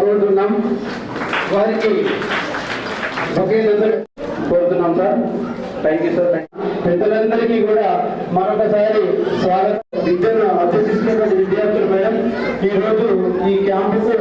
కోరుతున్నాం. వారికి ఒకే కోరుతున్నాం సార్. థ్యాంక్ యూ సార్ పెద్దలందరికీ కూడా మరొకసారి స్వాగతం. విద్యను అభ్యసిస్తున్నటువంటి విద్యార్థులు మేడం ఈ రోజు ఈ క్యాంపుకు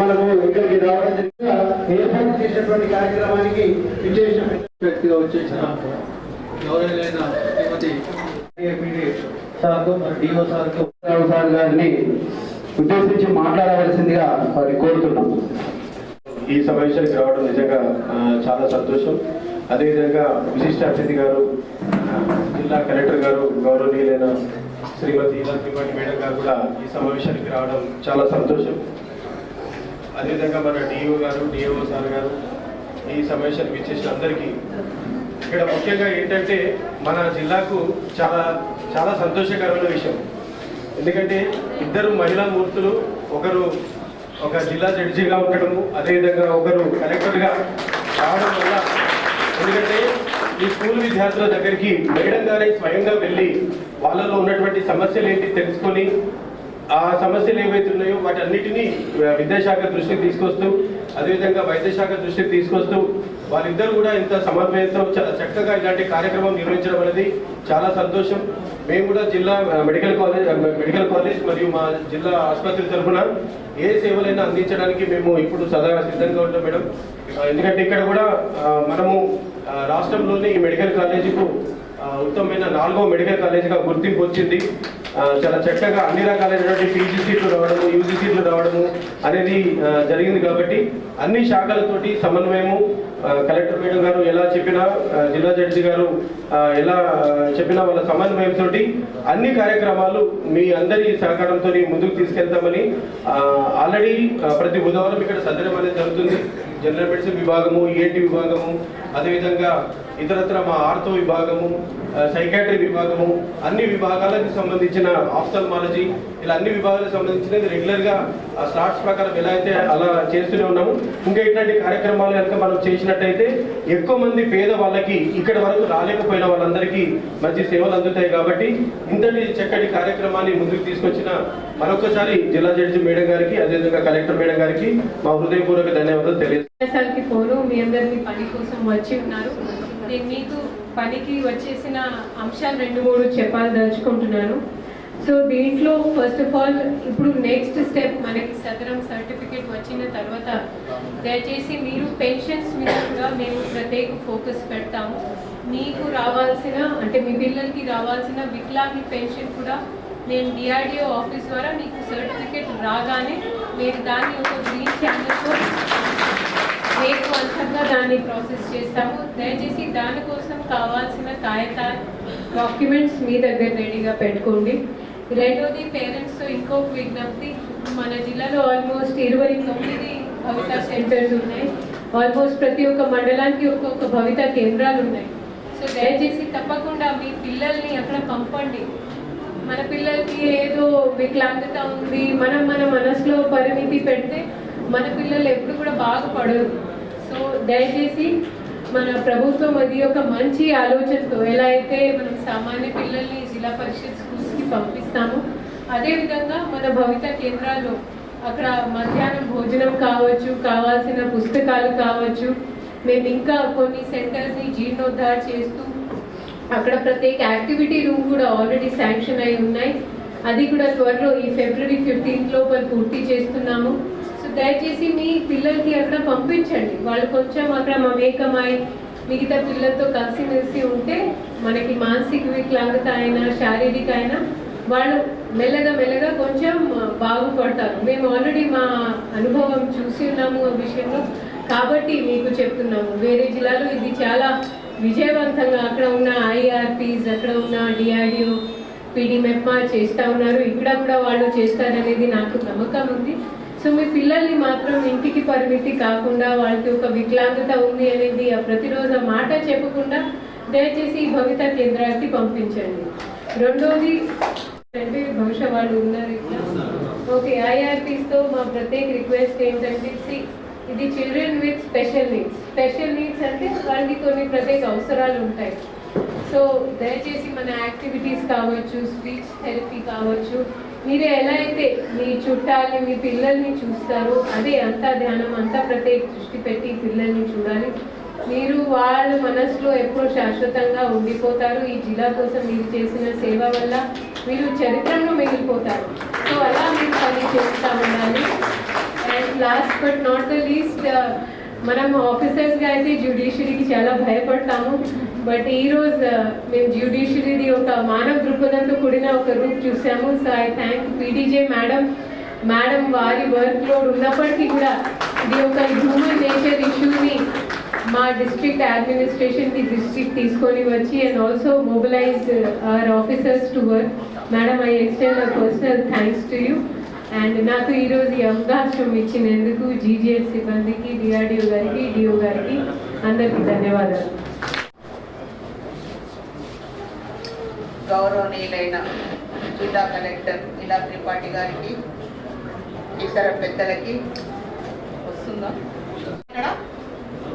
మనము ఇక్కడికి రావడం జరిగింది. ఏర్పాటు చేసినటువంటి కార్యక్రమానికి విశేష వ్యక్తిగా వచ్చేసిన. ఎవరైనా శ్రీమతి మరి డిఓ సార్కు సార్ గారిని ఉద్దేశించి మాట్లాడవలసిందిగా వారిని కోరుతున్నాం. ఈ సమావేశానికి రావడం నిజంగా చాలా సంతోషం. అదేవిధంగా విశిష్ట అతిథి గారు జిల్లా కలెక్టర్ గారు గౌరవనీయులైన శ్రీమతి ఇలా మేడం గారు కూడా ఈ సమావేశానికి రావడం చాలా సంతోషం. అదేవిధంగా మన డిఓ గారు డిఓ సార్ గారు ఈ సమావేశానికి ఇచ్చేసిన అందరికీ ఇక్కడ ముఖ్యంగా ఏంటంటే మన జిల్లాకు చాలా చాలా సంతోషకరమైన విషయం. ఎందుకంటే ఇద్దరు మహిళా మూర్తులు ఒకరు ఒక జిల్లా జడ్జిగా ఉండడము అదేవిధంగా ఒకరు కలెక్టర్గా రావడం వల్ల ఎందుకంటే ఈ స్కూల్ విద్యార్థుల దగ్గరికి మేడం గారే స్వయంగా వెళ్ళి వాళ్ళలో ఉన్నటువంటి సమస్యలు ఏంటి తెలుసుకొని ఆ సమస్యలు ఏవైతే ఉన్నాయో వాటన్నిటినీ విద్యాశాఖ దృష్టికి తీసుకొస్తూ అదేవిధంగా వైద్యశాఖ దృష్టికి తీసుకొస్తూ వారిద్దరు కూడా ఇంత సమన్వయంతో చాలా చక్కగా ఇలాంటి కార్యక్రమం నిర్వహించడం అనేది చాలా సంతోషం. మేము కూడా జిల్లా మెడికల్ కాలేజ్ మెడికల్ కాలేజ్ మరియు మా జిల్లా ఆసుపత్రి తరఫున ఏ సేవలైనా అందించడానికి మేము ఇప్పుడు సదా సిద్ధంగా ఉంటాం మేడం. ఎందుకంటే ఇక్కడ కూడా మనము రాష్ట్రంలోని ఈ మెడికల్ కాలేజీకు ఉత్తమమైన నాలుగో మెడికల్ కాలేజీగా గుర్తింపు వచ్చింది. చాలా చక్కగా అన్ని రకాలైనటువంటి పీజీ సీట్లు రావడము యూజీ సీట్లు రావడము అనేది జరిగింది కాబట్టి అన్ని శాఖలతోటి సమన్వయము కలెక్టర్ మేడం గారు ఎలా చెప్పినా జిల్లా జడ్జి గారు ఎలా చెప్పినా వాళ్ళ సమన్వయంతో అన్ని కార్యక్రమాలు మీ అందరి సహకారంతో ముందుకు తీసుకెళ్తామని ఆల్రెడీ ప్రతి బుధవారం ఇక్కడ సందర్భం అనేది జరుగుతుంది. జనరల్ మెడిసిన్ విభాగము ఈఎన్టీ విభాగము అదేవిధంగా ఇతరత్ర మా ఆర్థో విభాగము సైకాట్రీ విభాగము అన్ని విభాగాలకు సంబంధించిన ఆఫ్థల్మాలజీ ఇలా అన్ని విభాగాలకు సంబంధించినది రెగ్యులర్గా ఆ స్లాట్స్ ప్రకారం ఎలా అయితే అలా చేస్తూనే ఉన్నాము. ఇంకా ఇట్లాంటి కార్యక్రమాలు కనుక మనం చేసినట్టయితే ఎక్కువ మంది పేద వాళ్ళకి ఇక్కడ వరకు రాలేకపోయిన వాళ్ళందరికీ మంచి సేవలు అందుతాయి కాబట్టి ఇంతటి చక్కటి కార్యక్రమాన్ని ముందుకు తీసుకొచ్చిన మరొకసారి జిల్లా జడ్జి మేడం గారికి అదేవిధంగా కలెక్టర్ మేడం గారికి మా హృదయపూర్వక ధన్యవాదాలు తెలియజేస్తున్నాను. మీ అందరినీ పని కోసం వచ్చి ఉన్నారు. నేను మీకు పనికి వచ్చేసిన అంశాలు రెండు మూడు చెప్పాలదలుచుకుంటున్నాను సో దీంట్లో ఫస్ట్ ఆఫ్ ఆల్ ఇప్పుడు నెక్స్ట్ స్టెప్ మనకి సదరం సర్టిఫికేట్ వచ్చిన తర్వాత దయచేసి మీరు పెన్షన్స్ మీద కూడా మేము ప్రత్యేక ఫోకస్ పెడతాము. మీకు రావాల్సిన అంటే మీ పిల్లలకి రావాల్సిన వికలాంగి పెన్షన్ కూడా నేను డిఆర్డిఓ ఆఫీస్ ద్వారా మీకు సర్టిఫికేట్ రాగానే మీరు దాన్ని ఒక గ్రీన్ ఛానల్తో రేపు దాన్ని ప్రాసెస్ చేస్తాము. దయచేసి దానికోసం కావాల్సిన కాగితాలు డాక్యుమెంట్స్ మీ దగ్గర రెడీగా పెట్టుకోండి. రెండోది పేరెంట్స్తో ఇంకొక విజ్ఞప్తి. మన జిల్లాలో ఆల్మోస్ట్ ఇరవై తొమ్మిది భవిత సెంటర్స్ ఉన్నాయి. ఆల్మోస్ట్ ప్రతి ఒక్క మండలానికి ఒక్కొక్క భవిత కేంద్రాలు ఉన్నాయి. సో దయచేసి తప్పకుండా మీ పిల్లల్ని అక్కడ పంపండి. మన పిల్లలకి ఏదో వికలాంగత ఉంది. మనం మన మనసులో పరిమితి పెడితే మన పిల్లలు ఎప్పుడు కూడా బాగుపడరు. దయచేసి మన ప్రభుత్వం అది ఒక మంచి ఆలోచనతో ఎలా అయితే మనం సామాన్య పిల్లల్ని జిల్లా పరిషత్ స్కూల్స్కి పంపిస్తామో అదేవిధంగా మన భవిత కేంద్రాల్లో అక్కడ మధ్యాహ్నం భోజనం కావచ్చు కావాల్సిన పుస్తకాలు కావచ్చు మేము ఇంకా కొన్ని సెంటర్స్ని జీర్ణోద్ధార చేస్తూ అక్కడ ప్రత్యేక యాక్టివిటీ రూమ్ కూడా ఆల్రెడీ శాంక్షన్ అయి ఉన్నాయి. అది కూడా త్వరలో ఈ ఫిబ్రవరి ఫిఫ్టీన్త్ లోపల పూర్తి చేస్తున్నాము. దయచేసి మీ పిల్లలకి అక్కడ పంపించండి. వాళ్ళు కొంచెం అక్కడ మమేకమై మిగతా పిల్లలతో కలిసిమెలిసి ఉంటే మనకి మానసిక వికలాంగత అయినా శారీరక అయినా వాళ్ళు మెల్లగా మెల్లగా కొంచెం బాగుపడతారు. మేము ఆల్రెడీ మా అనుభవం చూసి ఉన్నాము ఆ విషయంలో. కాబట్టి మీకు చెప్తున్నాము. వేరే జిల్లాలో ఇది చాలా విజయవంతంగా అక్కడ ఉన్న ఐఆర్పీస్ అక్కడ ఉన్న డిఆర్డిఓ పీడీ మెప్మా చేస్తూ ఉన్నారు. ఇక్కడ కూడా వాళ్ళు చేస్తారనేది నాకు నమ్మకం ఉంది. సో మీ పిల్లల్ని మాత్రం ఇంటికి పరిమితి కాకుండా వాళ్ళకి ఒక వికలాంగత ఉంది అనేది ఆ ప్రతిరోజు మాట చెప్పకుండా దయచేసి ఈ భవిత కేంద్రానికి పంపించండి. రెండోది అంటే బహుశా వాళ్ళు ఉన్నారు ఇక్కడ. ఓకే ఐఆర్పీస్తో మా ప్రత్యేక రిక్వెస్ట్ ఏంటంటే ఇది children with special needs. Special needs అంటే వాళ్ళకి కొన్ని ప్రత్యేక అవసరాలు ఉంటాయి. సో దయచేసి మన యాక్టివిటీస్ కావచ్చు స్పీచ్ థెరపీ కావచ్చు మీరు ఎలా అయితే మీ చుట్టాలని మీ పిల్లల్ని చూస్తారో అదే అంతా ధ్యానం అంతా ప్రత్యేక దృష్టి పెట్టి పిల్లల్ని చూడాలి. మీరు వాళ్ళ మనసులో ఎప్పుడూ శాశ్వతంగా ఉండిపోతారు. ఈ జిల్లా కోసం మీరు చేసిన సేవ వల్ల మీరు చరిత్రలో మిగిలిపోతారు. సో అలా మీరు పని చేస్తూ ఉండాలి. And last but not the least మనం ఆఫీసర్స్గా అయితే జ్యుడిషియరీకి చాలా భయపడతాము. బట్ ఈ రోజు మేము జ్యుడిషియరీది ఒక మానవ దృక్పథంతో కూడిన ఒక రూప్ చూసాము. So I thank PDJ madam madam వారి వర్క్ లోడ్ ఉన్నప్పటికీ కూడా ఇది ఒక హ్యూమన్ నేచర్ ఇష్యూని మా డిస్ట్రిక్ట్ అడ్మినిస్ట్రేషన్కి డిస్ట్రిక్ట్ తీసుకొని వచ్చి and also mobilize our officers to work madam I extend personal thanks to you and నాకు ఈరోజు ఈ అవకాశం ఇచ్చినందుకు జీజీఎస్ సిబ్బందికి డిఆర్డిఓ గారికి డిఓ గారికి అందరికీ ధన్యవాదాలు. గౌరవనీయులైన జిల్లా కలెక్టర్ ఇలా త్రిపాఠి గారికి ఇతర పెద్దలకి వస్తుందా? ఇక్కడ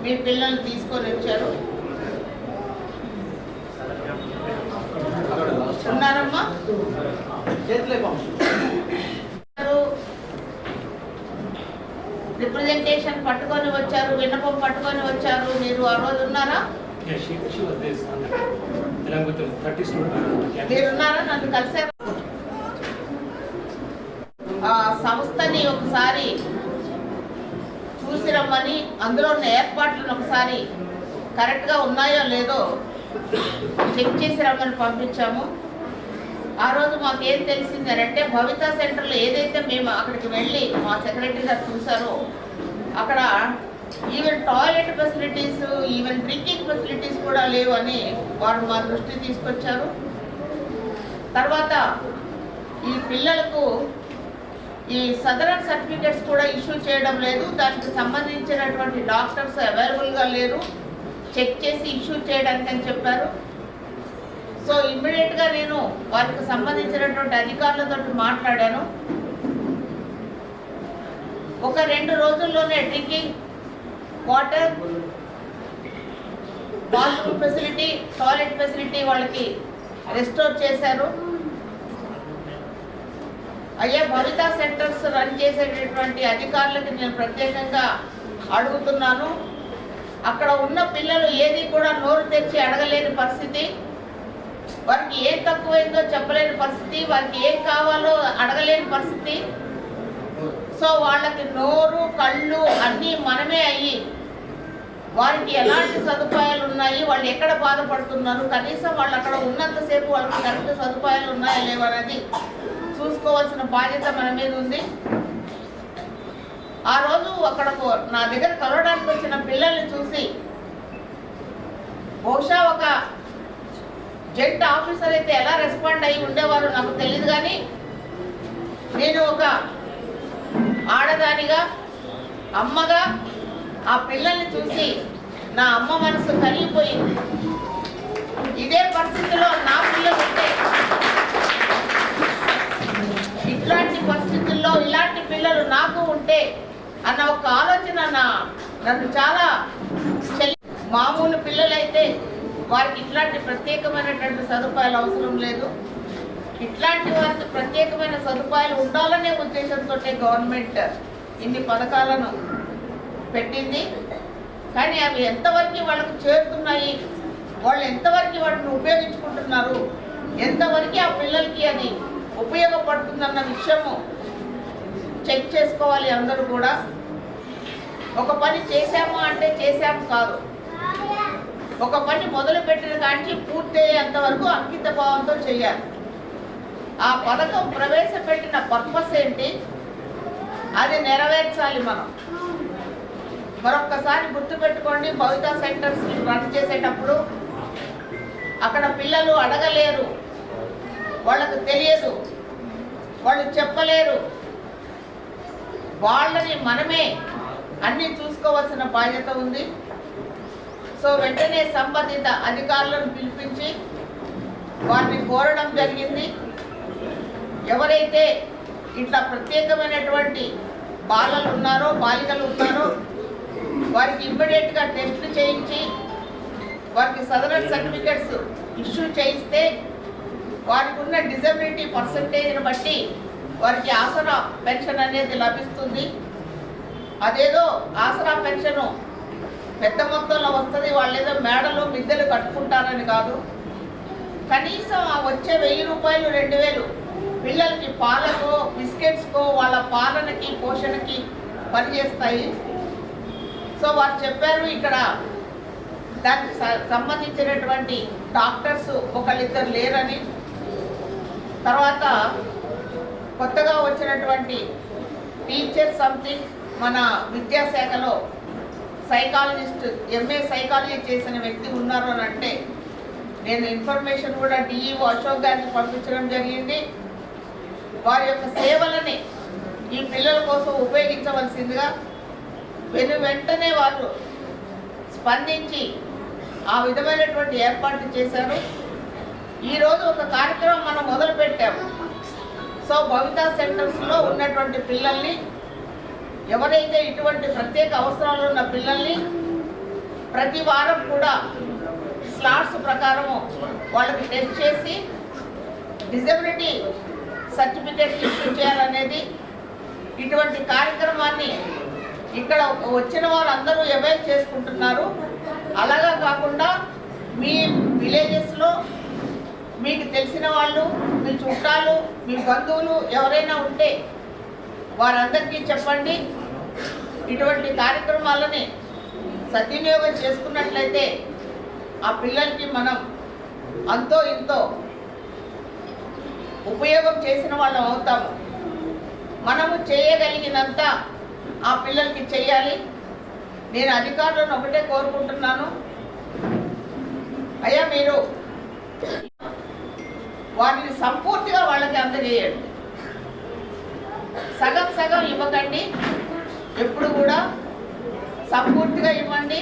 మీ పిల్లల్ని తీసుకొని వచ్చారు. ఉన్నారమ్మా? రిప్రజెంటేషన్ పట్టుకొని వచ్చారు విన్నపం పట్టుకొని వచ్చారు. మీరు ఆ రోజు ఉన్నారా? ఇలా కొంచెం థర్టీ స్టూడెంట్స్ నన్ను ఆ సంస్థని ఒకసారి చూసి రమ్మని అందులో ఉన్న ఏర్పాట్లను ఒకసారి కరెక్ట్గా ఉన్నాయో లేదో చెక్ చేసి రమ్మని పంపించాము. ఆ రోజు మాకు ఏం తెలిసింది అని అంటే భవిత సెంటర్లో ఏదైతే మేము అక్కడికి వెళ్ళి మా సెక్రటరీ గారు చూసారో అక్కడ even toilet facilities even drinking facilities కూడా లేవు అని వారు మా దృష్టి తీసుకొచ్చారు. తర్వాత ఈ పిల్లలకు ఈ సదరన్ సర్టిఫికెట్స్ కూడా ఇష్యూ చేయడం లేదు. దానికి సంబంధించినటువంటి డాక్టర్స్ అవైలబుల్గా లేరు. చెక్ చేసి ఇష్యూ చేయడానికి అని చెప్పారు. సో ఇమ్మీడియట్గా నేను వారికి సంబంధించినటువంటి అధికారులతో మాట్లాడాను. ఒక రెండు రోజుల్లోనే drinking water bathroom facility toilet facility వాళ్ళకి రెస్టోర్ చేశారు. అయ్యా భవిత సెంటర్స్ రన్ చేసేటటువంటి అధికారులకి నేను ప్రత్యేకంగా అడుగుతున్నాను. అక్కడ ఉన్న పిల్లలు ఏది కూడా నోరు తెచ్చి అడగలేని పరిస్థితి. వారికి ఏం తక్కువైందో చెప్పలేని పరిస్థితి. వారికి ఏం కావాలో అడగలేని పరిస్థితి. సో వాళ్ళకి నోరు కళ్ళు అన్నీ మనమే అయ్యి వారికి ఎలాంటి సదుపాయాలు ఉన్నాయి? వాళ్ళు ఎక్కడ బాధపడుతున్నారు? కనీసం వాళ్ళు అక్కడ ఉన్నంతసేపు వాళ్ళకి కరెక్ట్ సదుపాయాలు ఉన్నాయా లేవనేది చూసుకోవాల్సిన బాధ్యత మన మీద ఉంది. ఆ రోజు అక్కడకు నా దగ్గర కలవడానికి వచ్చిన పిల్లల్ని చూసి బహుశా ఒక జెంట్ ఆఫీసర్ అయితే ఎలా రెస్పాండ్ అయ్యి ఉండేవారో నాకు తెలియదు కానీ నేను ఒక ఆడదానిగా అమ్మగా ఆ పిల్లల్ని చూసి నా అమ్మ మనసు కరిగిపోయింది. ఇదే పరిస్థితిలో నా పిల్లలు ఉంటే ఇట్లాంటి పరిస్థితుల్లో ఇలాంటి పిల్లలు నాకు ఉంటే అన్న ఒక ఆలోచన నా నన్ను చాలా మామూలు పిల్లలైతే వారికి ఇట్లాంటి ప్రత్యేకమైనటువంటి సదుపాయాలు అవసరం లేదు. ఇట్లాంటి వారికి ప్రత్యేకమైన సదుపాయాలు ఉండాలనే ఉద్దేశంతో గవర్నమెంట్ ఇన్ని పథకాలను పెట్టింది. కానీ అవి ఎంతవరకు వాళ్ళకు చేరుతున్నాయి? వాళ్ళు ఎంతవరకు వాటిని ఉపయోగించుకుంటున్నారు? ఎంతవరకు ఆ పిల్లలకి అది ఉపయోగపడుతుందన్న విషయము చెక్ చేసుకోవాలి అందరూ కూడా. ఒక పని చేశాము అంటే చేశాము కాదు. ఒక పని మొదలు పెట్టిన కానీ పూర్తి అయ్యేంత వరకు అంకిత భావంతో చేయాలి. ఆ పథకం ప్రవేశపెట్టిన పర్పస్ ఏంటి? అది నెరవేర్చాలి మనం. మరొక్కసారి గుర్తుపెట్టుకోండి భవిత సెంటర్స్ రన్ చేసేటప్పుడు అక్కడ పిల్లలు అడగలేరు. వాళ్ళకు తెలియదు. వాళ్ళు చెప్పలేరు. వాళ్ళని మనమే అన్ని చూసుకోవాల్సిన బాధ్యత ఉంది. సో వెంటనే సంబంధిత అధికారులను పిలిపించి వారిని కోరడం జరిగింది. ఎవరైతే ఇట్లా ప్రత్యేకమైనటువంటి బాలలు ఉన్నారో బాలికలు ఉన్నారో వారికి ఇమ్మీడియట్గా టెస్టులు చేయించి వారికి సదరన్ సర్టిఫికెట్స్ ఇష్యూ చేయిస్తే వారికి ఉన్న డిజబిలిటీ పర్సంటేజ్ని బట్టి వారికి ఆసరా పెన్షన్ అనేది లభిస్తుంది. అదేదో ఆసరా పెన్షను పెద్ద మొత్తంలో వస్తుంది వాళ్ళు ఏదో మేడలు మిద్దెలు కట్టుకుంటారని కాదు. కనీసం ఆ వచ్చే వెయ్యి రూపాయలు రెండు వేలు పిల్లలకి పాలకో బిస్కెట్స్కో వాళ్ళ పాలనకి పోషణకి పనిచేస్తాయి. సో వారు చెప్పారు ఇక్కడ దానికి సంబంధించినటువంటి డాక్టర్స్ ఒకళ్ళిద్దరు లేరని. తర్వాత కొత్తగా వచ్చినటువంటి టీచర్ సంథింగ్ మన విద్యాశాఖలో సైకాలజిస్ట్ ఎంఏ సైకాలజీ చేసిన వ్యక్తి ఉన్నారు అని అంటే నేను ఇన్ఫర్మేషన్ కూడా డిఈఓ అశోక్ గారికి పంపించడం జరిగింది. వారి యొక్క సేవలని ఈ పిల్లల కోసం ఉపయోగించవలసిందిగా వెను వెంటనే వాళ్ళు స్పందించి ఆ విధమైనటువంటి ఏర్పాట్లు చేశారు. ఈరోజు ఒక కార్యక్రమం మనం మొదలుపెట్టాము సో భవితా సెంటర్స్లో ఉన్నటువంటి పిల్లల్ని ఎవరైతే ఇటువంటి ప్రత్యేక అవసరాలు ఉన్న పిల్లల్ని ప్రతి వారం కూడా స్లాట్స్ ప్రకారము వాళ్ళకి టెస్ట్ చేసి డిజబిలిటీ సర్టిఫికేట్ ఇష్యూ చేయాలనేది ఇటువంటి కార్యక్రమాన్ని ఇక్కడ వచ్చిన వారందరూ అవైల్ చేసుకుంటున్నారు. అలాగా కాకుండా మీ విలేజెస్లో మీకు తెలిసిన వాళ్ళు మీ చుట్టాలు మీ బంధువులు ఎవరైనా ఉంటే వారందరికీ చెప్పండి. ఇటువంటి కార్యక్రమాలని సద్వినియోగం చేసుకున్నట్లయితే ఆ పిల్లలకి మనం అంతో ఇంతో ఉపయోగం చేసిన వాళ్ళం అవుతాము. మనము చేయగలిగినంత ఆ పిల్లలకి చెయ్యాలి. నేను అధికారులను ఒకటే కోరుకుంటున్నాను. అయ్యా మీరు వాటిని సంపూర్తిగా వాళ్ళకి అందజేయండి. సగం సగం ఇవ్వకండి. ఎప్పుడు కూడా సంపూర్తిగా ఇవ్వండి.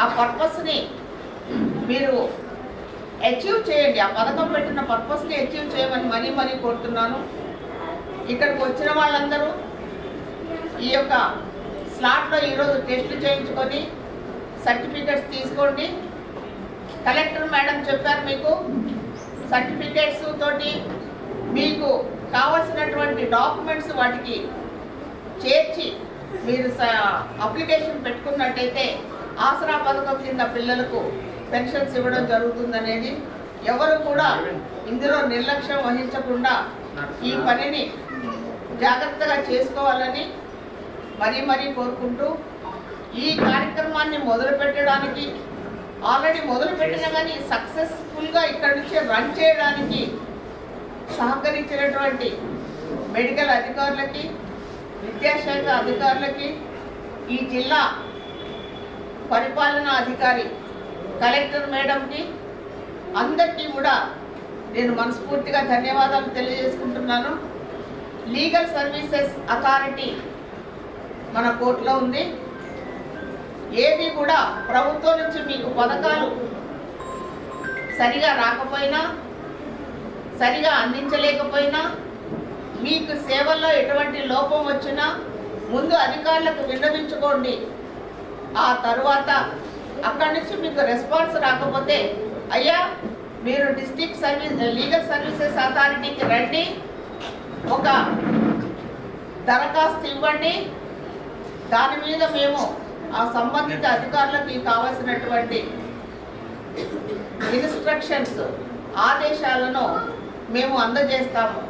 ఆ పర్పస్ని మీరు అచీవ్ చేయండి. ఆ పథకం పెట్టిన పర్పస్ని అచీవ్ చేయమని మరీ మరీ కోరుతున్నాను. ఇక్కడికి వచ్చిన వాళ్ళందరూ ఈ యొక్క స్లాట్లో ఈరోజు టెస్టులు చేయించుకొని సర్టిఫికెట్స్ తీసుకోండి. కలెక్టర్ మేడం చెప్పారు మీకు సర్టిఫికేట్స్ తోటి మీకు కావలసినటువంటి డాక్యుమెంట్స్ వాటికి చేర్చి మీరు అప్లికేషన్ పెట్టుకున్నట్టయితే ఆసరా పథకం కింద పిల్లలకు పెన్షన్స్ ఇవ్వడం జరుగుతుందనేది ఎవరు కూడా ఇందులో నిర్లక్ష్యం వహించకుండా ఈ పనిని జాగ్రత్తగా చేసుకోవాలని మరీ మరీ కోరుకుంటూ ఈ కార్యక్రమాన్ని మొదలు పెట్టడానికి ఆల్రెడీ మొదలు పెట్టినా కానీ సక్సెస్ఫుల్గా ఇక్కడ నుంచి రన్ చేయడానికి సహకరించినటువంటి మెడికల్ అధికారులకి విద్యాశాఖ అధికారులకి ఈ జిల్లా పరిపాలనా అధికారి కలెక్టర్ మేడంకి అందరికీ కూడా నేను మనస్ఫూర్తిగా ధన్యవాదాలు తెలియజేసుకుంటున్నాను. లీగల్ సర్వీసెస్ అథారిటీ మన కోర్టులో ఉంది. ఏది కూడా ప్రభుత్వం నుంచి మీకు పథకాలు సరిగా రాకపోయినా సరిగా అందించలేకపోయినా మీకు సేవల్లో ఎటువంటి లోపం వచ్చినా ముందు అధికారులకు విన్నవించుకోండి. ఆ తర్వాత అక్కడి నుంచి మీకు రెస్పాన్స్ రాకపోతే అయ్యా మీరు డిస్ట్రిక్ట్ సర్వీస్ లీగల్ సర్వీసెస్ అథారిటీకి రండి. ఒక దరఖాస్తు ఇవ్వండి. దాని మీద మేము ఆ సంబంధిత అధికారులకు కావాల్సినటువంటి ఇన్స్ట్రక్షన్స్ ఆదేశాలను మేము అందజేస్తాము.